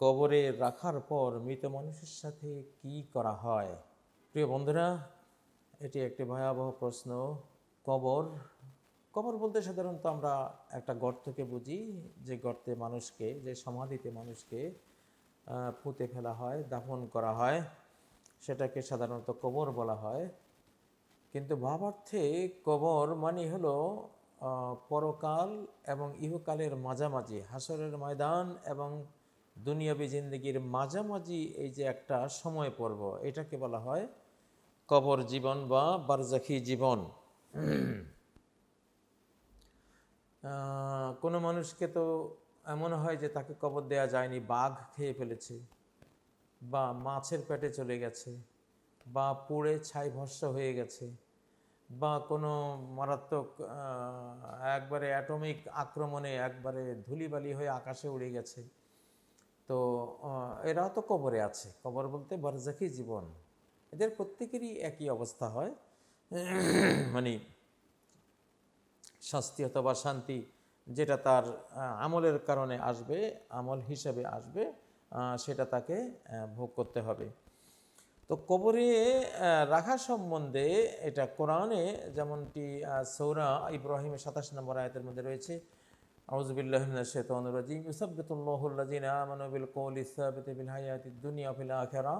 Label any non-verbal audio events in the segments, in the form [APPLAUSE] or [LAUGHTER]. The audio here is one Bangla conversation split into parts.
কবরে রাখার পর মৃত মানুষের সাথে কি করা হয়? প্রিয় বন্ধুরা, এটি একটি ভয়াবহ প্রশ্ন। কবর কবর বলতে সাধারণত আমরা একটা গর্তকে বুঝি, যে গর্তে মানুষকে, যে সমাধিতে মানুষকে পুঁতে ফেলা হয়, দাফন করা হয়। সেটাকে সাধারণত কবর বলা হয়। কিন্তু ভাবার্থে কবর মানে হলো পরকাল এবং ইহকালের মাঝামাঝি, হাসরের ময়দান এবং দুনিয়াবি জিন্দগির মাঝামাঝি এই যে একটা সময় পর্ব, এটাকে বলা হয় কবর জীবন বা বারজাখি জীবন। কোনো মানুষকে তো এমন হয় যে তাকে কবর দেয়া যায়নি, বাঘ খেয়ে ফেলেছে, বা মাছের পেটে চলে গেছে, বা পুড়ে ছাই ভস্য হয়ে গেছে, বা কোনো মারাত্মক একবারে অ্যাটমিক আক্রমণে একবারে ধুলিবালি হয়ে আকাশে উড়ে গেছে। তো এরাও তো কবরে আছে। কবর বলতে বারজাকি জীবন। এদের প্রত্যেকেরই একই অবস্থা হয়। [CLEARS THROAT] মানে শাস্তি অথবা শান্তি যেটা তার আমলের কারণে আসবে, আমল হিসাবে আসবে সেটা তাকে ভোগ করতে হবে। তো কবরে রাখা সম্বন্ধে এটা কোরআনে যেমনটি সৌরা ইব্রাহিমের সাতাশ নম্বর আয়াতের মধ্যে রয়েছে মিনাশ শাইতানির রাজিম। ইউসাব্বিতুল্লাহু আল্লাযিনা আমানু বিল কওলি সাবিতি বিল হায়াতিদ দুনিয়া ওয়া ফিল আখিরা।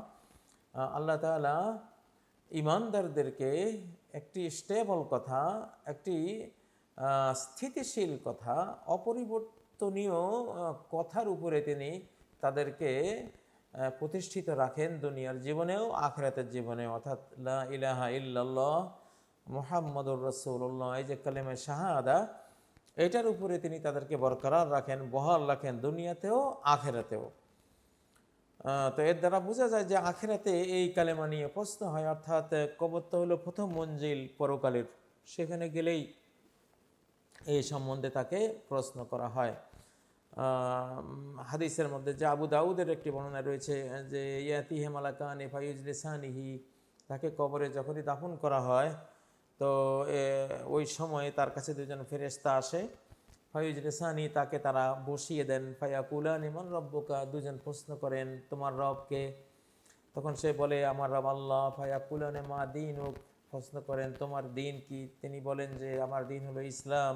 আহ, আল্লাহ তাআলা ইমানদারদেরকে একটি স্টেবল কথা একটি স্থিতিশীল কথা অপরিবর্তনীয় কথার উপরে তিনি তাদেরকে প্রতিষ্ঠিত রাখেন দুনিয়ার জীবনেও আখরাতের জীবনে অর্থাৎ লা ইলাহা ইল্লাল্লাহ মুহাম্মদুর রাসূলুল্লাহ। এই যে কালেমে শাহাদা এটার উপরে তিনি তাদেরকে বরকরার রাখেন, বহাল রাখেন দুনিয়াতেও, আখেরাতেও। তো এর দ্বারা বোঝা যায় যে আখেরাতে এই কালেমা নিয়ে প্রশ্ন হয়, অর্থাৎ তো হলো প্রথম মঞ্জিল পরকালের, সেখানে গেলেই এই সম্বন্ধে তাকে প্রশ্ন করা হয়। হাদিসের মধ্যে যে আবু দাউদের একটি বর্ণনা রয়েছে যে ইয়াতি হেমালাকান এফাইজ লেসানিহি তাকে কবরে যখনই দাফন করা হয় তো ওই সময়ে তার কাছে দুজন ফেরেশতা আসে। ফাইজ রেসানি তাকে তারা বসিয়ে দেন ফায়া ফায়াকুলা নিমন রব্বকা? দুজন প্রশ্ন করেন, তোমার রবকে তখন সে বলে, আমার রব আল্লাহ ফায়াকুলা নে মা দিন হোক প্রশ্ন করেন, তোমার দিন কি? তিনি বলেন যে, আমার দিন হলো ইসলাম।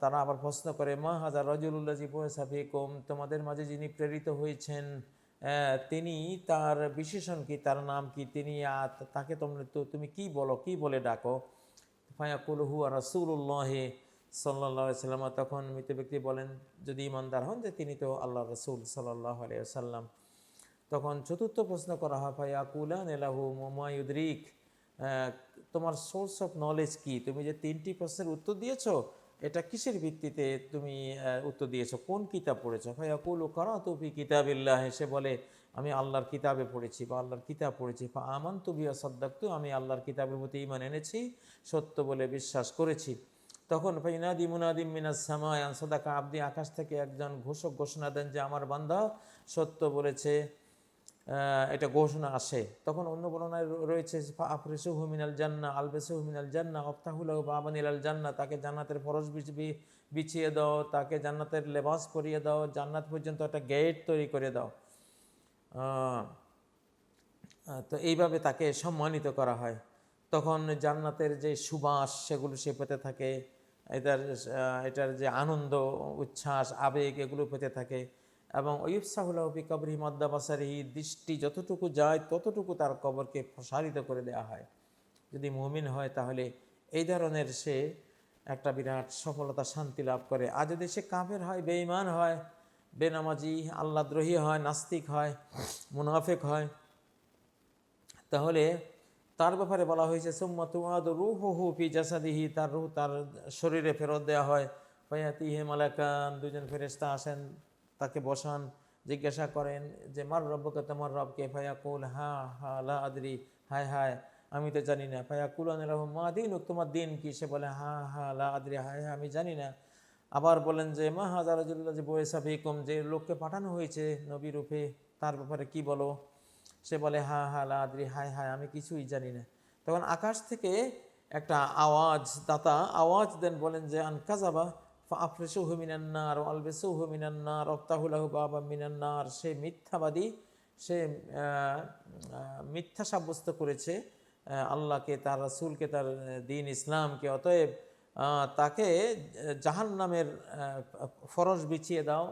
তারা আবার প্রশ্ন করে, মা হাজার রজুল্লাহ সাফিকুম তোমাদের মাঝে যিনি প্রেরিত হয়েছেন তিনি তার বিশেষণ কি, তার নাম কি, তিনি তাকে তোমরা তো তুমি কি বলো, কি বলে ডাকো? ফায়াকুল হুয়া রাসুল্লাহ সাল্লাহ সাল্লাম। তখন মৃত ব্যক্তি বলেন, যদি ইমানদার হন যে তিনি তো আল্লাহ রসুল সাল্লাহ সাল্লাম তখন চতুর্থ প্রশ্ন করা হয়, ফায়াকুলান এলাহু মোমায়ুদ্রিক তোমার সোর্স অফ নলেজ কি? তুমি যে তিনটি প্রশ্নের উত্তর দিয়েছ এটা কিসের ভিত্তিতে তুমি উত্তর দিয়েছ? কোন কিতাব পড়েছ? পড়েছো ফায়াকুল করা তুফি কিতাবিল্লাহ, সে বলে, আমি আল্লাহর কিতাবে পড়েছি, বা আল্লাহর কিতাব পড়েছি। ফা আমান তুবিয়া সদ্দাক্তু, আমি আল্লাহর কিতাবের প্রতি ইমান এনেছি, সত্য বলে বিশ্বাস করেছি। তখন, ফাইনাদি মুনাদিম মিনাস সামায় আনসাদাকা আব্দি আকাশ থেকে একজন ঘোষক ঘোষণা দেন যে, আমার বান্দা সত্য বলেছে। এটা ঘোষণা আসে তখন অন্য বর্ণনায় রয়েছে আফরিসু হুমিনাল জান্না আলবেসু হুমিনাল জান্না অফতাহুল বাবানিল আল জান্না, তাকে জান্নাতের ফরজ বিছ- বিছিয়ে দাও, তাকে জান্নাতের লেবাস করিয়ে দাও, জান্নাত পর্যন্ত একটা গেট তৈরি করে দাও। তো এইভাবে তাকে সম্মানিত করা হয়। তখন জান্নাতের যে সুবাস, সেগুলো সে পেতে থাকে। এটার এটার যে আনন্দ, উচ্ছ্বাস, আবেগ, এগুলো পেতে থাকে। এবং ওয়ুবসাহুল্লাহবি কবরি মদ্দাবাসারি দৃষ্টি যতটুকু যায় ততটুকু তার কবরকে প্রসারিত করে দেওয়া হয়। যদি মুমিন হয় তাহলে এই ধরনের সে একটা বিরাট সফলতা, শান্তি লাভ করে। আর যদি সে কাফের হয়, বেঈমান হয়, বেনামাজি আল্লাদ্রোহী হয়, নাস্তিক হয়, মুনাফেক হয়, তাহলে তার ব্যাপারে বলা হয়েছে, সুম্মা তুমাদ রুহ হু ফি জাসাদিহি, তার রুহ তার শরীরে ফেরত দেওয়া হয়। ফায়াতি হে মালাকান দুজন ফেরেস্তা আসেন। তাকে বসান, জিজ্ঞাসা করেন যে, মার রব্বকে, তোমার রবকে ফায়াকুল, হা হা, লা আদরি, হায় হায়, আমি তো জানি না। ফায়াকুল রহম মা দিন তোমার দিন কি? সে বলে, হা হা, লা আদরি, হায় হায়, আমি জানি না। আবার বলেন যে, মা হাজারুল্লাহ যে বয়েসা ফিকুম যে লোককে পাঠানো হয়েছে নবী রূপে, তার ব্যাপারে কি বলো? সে বলে, হা হা, লা আদরি, হায় হায়, আমি কিছুই জানি না। তখন আকাশ থেকে একটা আওয়াজ, দাতা আওয়াজ দেন, বলেন যে, আন কাজাবা আফরেসুহু মিনান্নার আলবেসুহু মিনান্নার রক্তাহুলাহু বাবা মিনান্নার সে মিথ্যাবাদী, সে মিথ্যা সাব্যস্ত করেছে আল্লাহকে, তার রাসূলকে, তার দিন ইসলামকে। অতএব তাকে জাহান নামের ফরজ বিছিয়ে দাও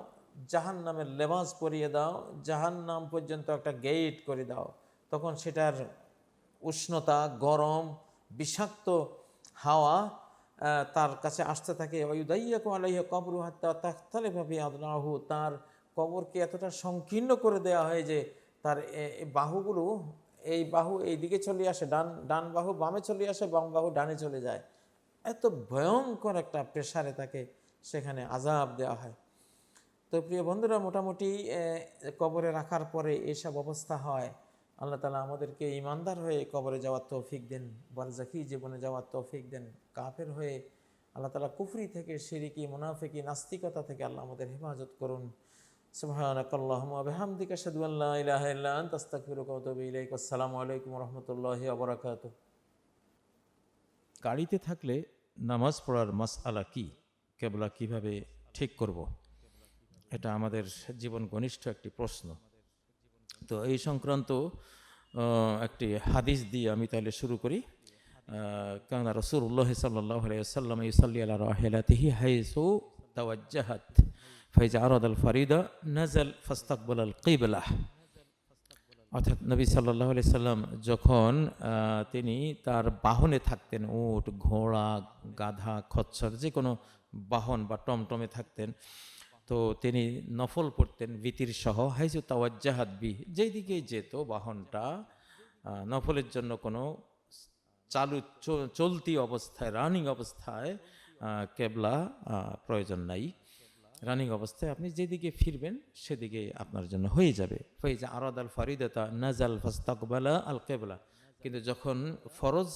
জাহান নামের লেবাস পরিয়ে দাও জাহান নাম পর্যন্ত একটা গেট করে দাও। তখন সেটার উষ্ণতা, গরম, বিষাক্ত হাওয়া তার কাছে আসতে থাকে, ওয়ুদাইয়াকু আলাইহি কবরু হাত্তা তাখতালিফা ফি আদনাহু। তার কবরকে এতটা সংকীর্ণ করে দেওয়া হয় যে তার বাহুগুলো এই বাহু এই দিকে চলে আসে, ডান ডান বাহু বামে চলে আসে, বাম বাহু ডানে চলে যায়। এত ভয়ঙ্কর একটা প্রেসারে তাকে সেখানে আজাব দেওয়া হয়। তো প্রিয় বন্ধুরা, মোটামুটি কবরে রাখার পরে এসব অবস্থা হয়। আল্লাহ তালা আমাদেরকে ইমানদার হয়ে কবরে যাওয়ার তৌফিক দেন বারজাকি জীবনে যাওয়ার তৌফিক দেন, কাফের হয়ে আল্লাহ তালা কুফরি থেকে সিরিকি মুনাফিকি, নাস্তিকতা থেকে আল্লাহ আমাদের হেফাজত করুন। ওয়া গাড়িতে থাকলে নামাজ পড়ার মাস মাসআলা কি? কেবলা কীভাবে ঠিক করব? এটা আমাদের জীবন ঘনিষ্ঠ একটি প্রশ্ন। তো এই সংক্রান্ত একটি হাদিস দিয়ে আমি তাহলে শুরু করি। কারণ রসুল্লাহ সাল্লাহ সাল্লাম ইসাল্লি আল্লাহ রাহেলাতিহি হাইসু তাওয়াজ্জাহাত, ফাইজা আরদ আল ফারিদা নাজাল ফাস্তাকবল আল কিবলাহ অর্থাৎ নবী সাল্লাহ আলি সাল্লাম যখন তিনি তার বাহনে থাকতেন, উট, ঘোড়া, গাধা, খচ্চর যে কোনো বাহন বা টমটমে থাকতেন তো তিনি নফল পড়তেন বিতির সহ হাইজু তাওয়াজ্জাহাত বি যেই দিকেই যেত বাহনটা। নফলের জন্য কোনো চালু চলতি অবস্থায়, রানিং অবস্থায় কেবলা প্রয়োজন নাই। রানিং অবস্থায় আপনি যেদিকে ফিরবেন, সেদিকে আপনার জন্য হয়ে যাবে। ফৈজা আরদ আল ফরিদতা নাজাল ফাস্তাকবালা আল কেবলা। কিন্তু যখন ফরজ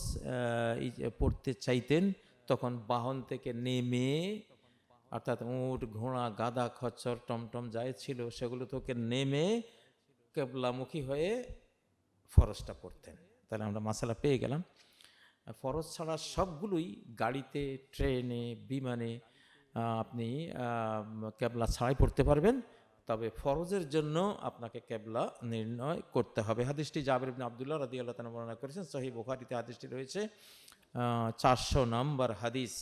যে পড়তে চাইতেন, তখন বাহন থেকে নেমে অর্থাৎ উট, ঘোড়া গাদা খচ্চর, টমটম যাই ছিল, সেগুলো থেকে নেমে কেবলামুখী হয়ে ফরজটা পড়তেন তাহলে আমরা মশালা পেয়ে গেলাম। ফরজ ছাড়া সবগুলোই গাড়িতে, ট্রেনে, বিমানে আপনি কেবলা ছাড়াই পড়তে পারবেন। তবে ফরজের জন্য আপনাকে কেবলা নির্ণয় করতে হবে। হাদিসটি জাবির আব্দুল্লাহ রাদি আল্লাহ বর্ণনা করেছেন। সহি বুখারিতে হাদিসটি রয়েছে চারশো নম্বর হাদিস।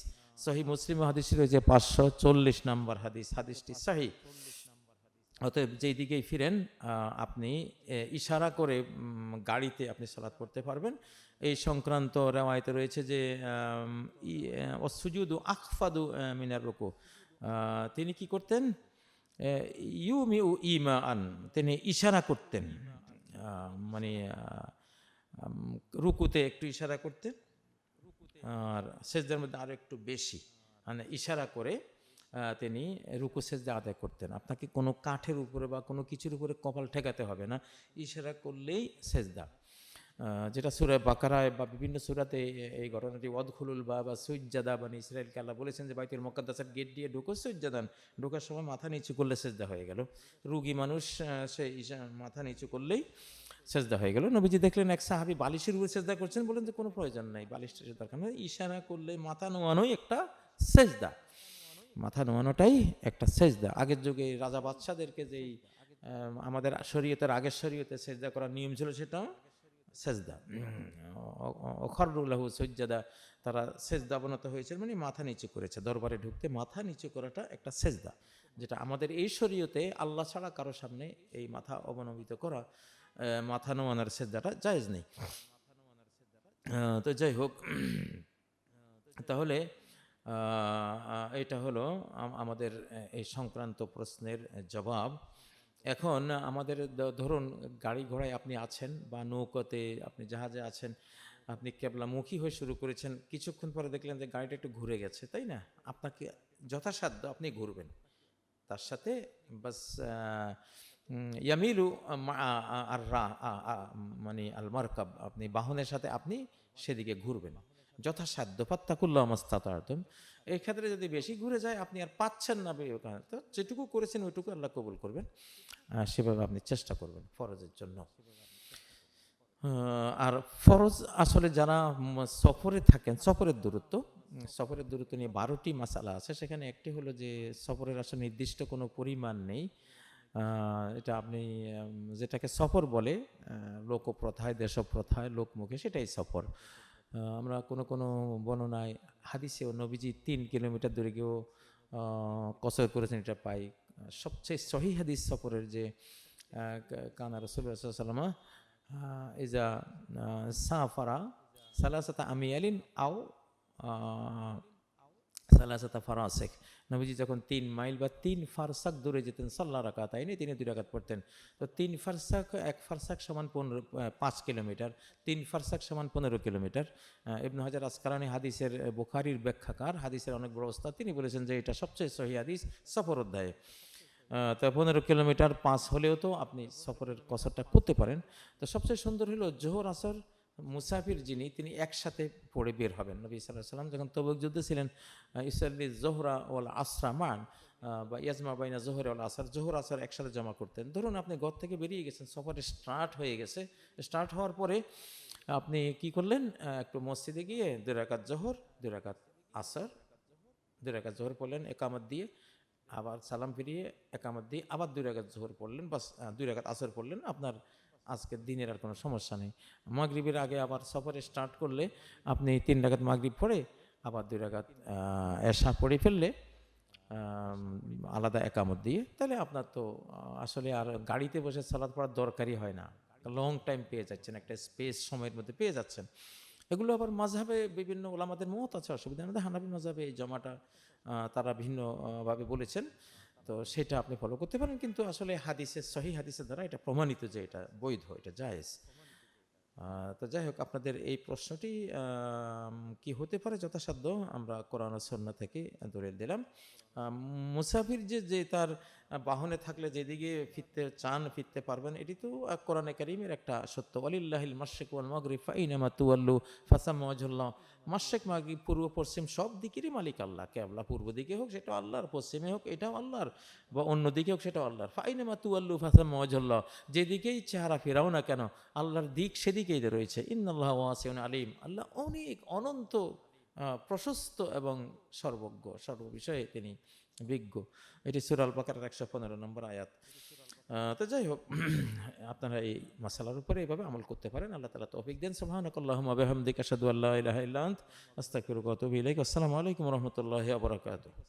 সহি মুসলিম হাদিসটি রয়েছে পাঁচশো চল্লিশ নম্বর হাদিস, হাদিসটি সহি। অতএব যেই দিকেই ফিরেন আপনি ইশারা করে গাড়িতে আপনি সালাত পড়তে পারবেন। এই সংক্রান্ত রেওয়ায়তে রয়েছে যে অসুজুদু আখফাদু মিনার রুকু। তিনি কি করতেন? ইউ মিউ ইমা আন তিনি ইশারা করতেন। মানে রুকুতে একটু ইশারা করতেন। আর সেজদার মধ্যে আরও একটু বেশি। মানে ইশারা করে তিনি রুকু সেজদা আদায় করতেন। আপনাকে কোনো কাঠের উপরে বা কোনো কিছুর উপরে কপাল ঠেকাতে হবে না। ইশারা করলেই সেজদা। যেটা সুরায় বাকারায় বা বিভিন্ন সুরাতে এই ঘটনাটি, ওয়াদখুলুল বা বা সুইজাদা বা ইসরায়েলকে আল্লাহ বলেছেন যে, বাইতুল মকাদ্দাসের গেট দিয়ে ঢুকো সুইজাদান ঢোকার সময় মাথা নিচু করলে সেজদা হয়ে গেল। রুগী মানুষ সে মাথা নিচু করলেই সেজদা হয়ে গেল। নবীজি দেখলেন এক সাহাবি বালিশের উপরে সেজদা করছেন বলেন যে কোনো প্রয়োজন নাই বালিশ টালিশের দরকার নেই ইশারা করলে মাথা নোয়ানোই একটা সেজদা। মাথা নোয়ানোটাই একটা সেজদা। আগের যুগে রাজা বাদশাদেরকে যেই আমাদের শরীয়তের আগের শরীয়তে সেজদা করার নিয়ম ছিল সেটা সেজদা। অখরুল্লাহ সজ্জাদা, তারা সেজদা অবনত হয়েছে মানে মাথা নিচু করেছে। দরবারে ঢুকতে মাথা নিচু করাটা একটা সেজদা, যেটা আমাদের এই শরীয়তে আল্লাহ ছাড়া কারও সামনে এই মাথা অবনমিত করা মাথা নোয়ানোর সেজদাটা জায়েজ নেই। তো যাই হোক, তাহলে এটা হলো আমাদের এই সংক্রান্ত প্রশ্নের জবাব। এখন আমাদের ধরুন গাড়ি ঘোড়ায় আপনি আছেন বা নৌকাতে আপনি জাহাজে আছেন, আপনি কেবলামুখী হয়ে শুরু করেছেন, কিছুক্ষণ পরে দেখলেন যে গাড়িটা একটু ঘুরে গেছে, তাই না? আপনাকে যথাসাধ্য আপনি ঘুরবেন। তার সাথে বাস ইয়ামিলু আর মানে আল মারকাব আপনি বাহনের সাথে আপনি সেদিকে ঘুরবেন। যথাসাধ্য পাত্তাকুল্লাহ মাস্তাতার্তম এই ক্ষেত্রে যদি বেশি ঘুরে যায়, আপনি আর পাচ্ছেন না ওখানে তো যেটুকু করেছেন ওইটুকু আল্লাহ কবুল করবেন। সেভাবে আপনি চেষ্টা করবেন ফরজের জন্য। আর ফরজ আসলে যারা সফরে থাকেন, সফরের দূরত্ব সফরের দূরত্ব নিয়ে বারোটি মাসালা আছে। সেখানে একটি হলো যে, সফরের আসলে নির্দিষ্ট কোনো পরিমাণ নেই। এটা আপনি যেটাকে সফর বলে লোকপ্রথায়, দেশপ্রথায়, লোকমুখে সেটাই সফর। আমরা কোনো কোনো বর্ণনায় হাদিসে ও নবীজি তিন কিলোমিটার দূরে গিয়েও কসর করেছেন, এটা পাই। সবচেয়ে সহি হাদিস সফরের যে কানা রসুল্লাহ সাল্লামা ইজা সাফারা সালাসাতা আমিয়ালিন আও সালাসাতা ফারাসেক। নবীজি যখন তিন মাইল বা তিন ফারসাক দূরে যেতেন, সাল্লা রাকাত আইনে তিনি দুই রাকাত পড়তেন। তো তিন ফারসাক, এক ফারসাক সমান পনেরো পাঁচ কিলোমিটার। তিন ফারসাক সমান পনেরো কিলোমিটার। ইবনু হাজার আসকারানি হাদিসের বুখারির ব্যাখ্যাকার। হাদিসের অনেক বড় ওস্তাদ। তিনি বলেছেন যে এটা সবচেয়ে সহি হাদিস সফর অধ্যায়ে। তো পনেরো কিলোমিটার পাঁচ হলেও তো আপনি সফরের কসরটা করতে পারেন। তো সবচেয়ে সুন্দর হলো জোহর আসর মুসাফির যিনি তিনি একসাথে পড়ে বের হবেন। নবী সাল্লাহ সাল্লাম যখন তবুক যুদ্ধে ছিলেন আহ, ইসল্লি জোহরা ওল আসরা মান বা ইয়াজমা বাইনা জোহর ওল আসর জোহর আসার একসাথে জমা করতেন। ধরুন আপনি ঘর থেকে বেরিয়ে গেছেন সফরে স্টার্ট হয়ে গেছে। স্টার্ট হওয়ার পরে আপনি কি করলেন? একটু মসজিদে গিয়ে দুই জোহর দুই আসর রাকাত জোহর পড়লেন একামত দিয়ে আবার সালাম ফিরিয়ে একামত দিয়ে আবার দুই রাকাত জোহর পড়লেন বা দুই রাকাত আসর পড়লেন। আপনার আজকের দিনের আর কোনো সমস্যা নেই। মাগরিবের আগে আবার সফরে স্টার্ট করলে আপনি তিন রাকাত মাগরিব পড়ে আবার দুই আহ, এশা পড়ে ফেললে আলাদা একামত দিয়ে তাহলে আপনার তো আসলে আর গাড়িতে বসে সালাদ পড়ার দরকারই হয় না। লং টাইম পেয়ে যাচ্ছেন একটা স্পেস সময়ের মধ্যে পেয়ে যাচ্ছেন। এগুলো আবার মাঝহাবে বিভিন্ন ওলামাদের মত আছে অসুবিধা নেই। হানাবি মাঝহাবে এই জমাটা তারা ভিন্নভাবে বলেছেন। তো সেটা আপনি ফলো করতে পারেন, কিন্তু আসলে হাদিসের, সহি হাদিসের দ্বারা এটা প্রমাণিত যে এটা বৈধ, এটা জায়েজ। তো যাই হোক, আপনাদের এই প্রশ্নটি কি হতে পারে? যথাসাধ্য আমরা কোরআন সন্না থেকে দলিল দিলাম। মুসাফির যে যে তার বাহনে থাকলে যেদিকে ফিরতে চান, ফিরতে পারবেন। এটি তো কোরআনে কারিমের একটা সত্য। আলিল্লাহিল মাসেক ওয়াল মাগরিব ফাইনামা তুয়াল্লু ফাসাম ওয়াজহুল্লাহ। মাসেক মাগরিব, পূর্ব, পশ্চিম সব দিকেরই মালিক আল্লাহ। কেবলা পূর্ব দিকে হোক সেটা আল্লাহর, পশ্চিমে হোক এটাও আল্লাহর, বা অন্য দিকে হোক সেটাও আল্লাহর। ফাইনামা তুয়াল্লু ফাসাম ওয়াজহুল্লাহ। যেদিকেই চেহারা ফেরাও না কেন, আল্লাহর দিক সেদিকেই রয়েছে। ইন্নাল্লাহ ওয়াসিউন আলিম। আল্লাহ অনেক অনন্ত প্রশস্ত এবং সর্বজ্ঞ, সর্ববিষয়ে তিনি বিজ্ঞ। এটি সুরাল পাকারের একশো পনেরো নম্বর আয়াত। তো যাই হোক, [CLEARS THROAT] আপনারা এই মশালার উপরে এইভাবে আমল করতে পারেন। আল্লাহ তালা তৌফিক দেন। সুবহানাকাল্লাহুম ওয়া বিহামদিকা আশহাদু আল্লা ইলাহা ইল্লা আনত, আস্তাগফিরুকা ওয়া আতুবু আসসালামু আলাইকুম রহমতুল্লাহ বারাকাতুহু।